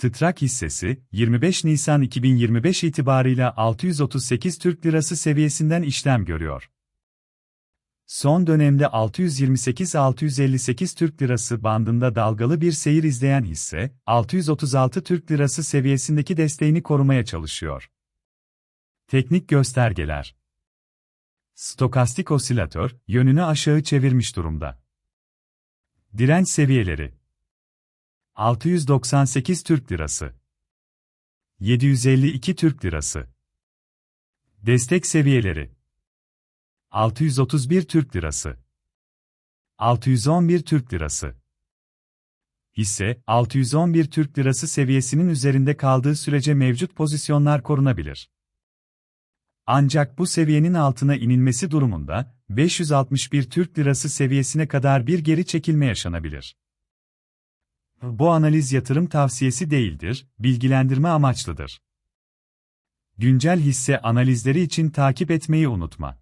Tıtrak hissesi, 25 Nisan 2025 itibarıyla 638 Türk Lirası seviyesinden işlem görüyor. Son dönemde 628-658 Türk Lirası bandında dalgalı bir seyir izleyen hisse, 636 Türk Lirası seviyesindeki desteğini korumaya çalışıyor. Teknik göstergeler Stokastik osilatör, yönünü aşağı çevirmiş durumda. Direnç seviyeleri 698 Türk Lirası. 752 Türk Lirası. Destek seviyeleri. 631 Türk Lirası. 611 Türk Lirası. Hisse, 611 Türk Lirası seviyesinin üzerinde kaldığı sürece mevcut pozisyonlar korunabilir. Ancak bu seviyenin altına inilmesi durumunda, 561 Türk Lirası seviyesine kadar bir geri çekilme yaşanabilir. Bu analiz yatırım tavsiyesi değildir, bilgilendirme amaçlıdır. Güncel hisse analizleri için takip etmeyi unutma.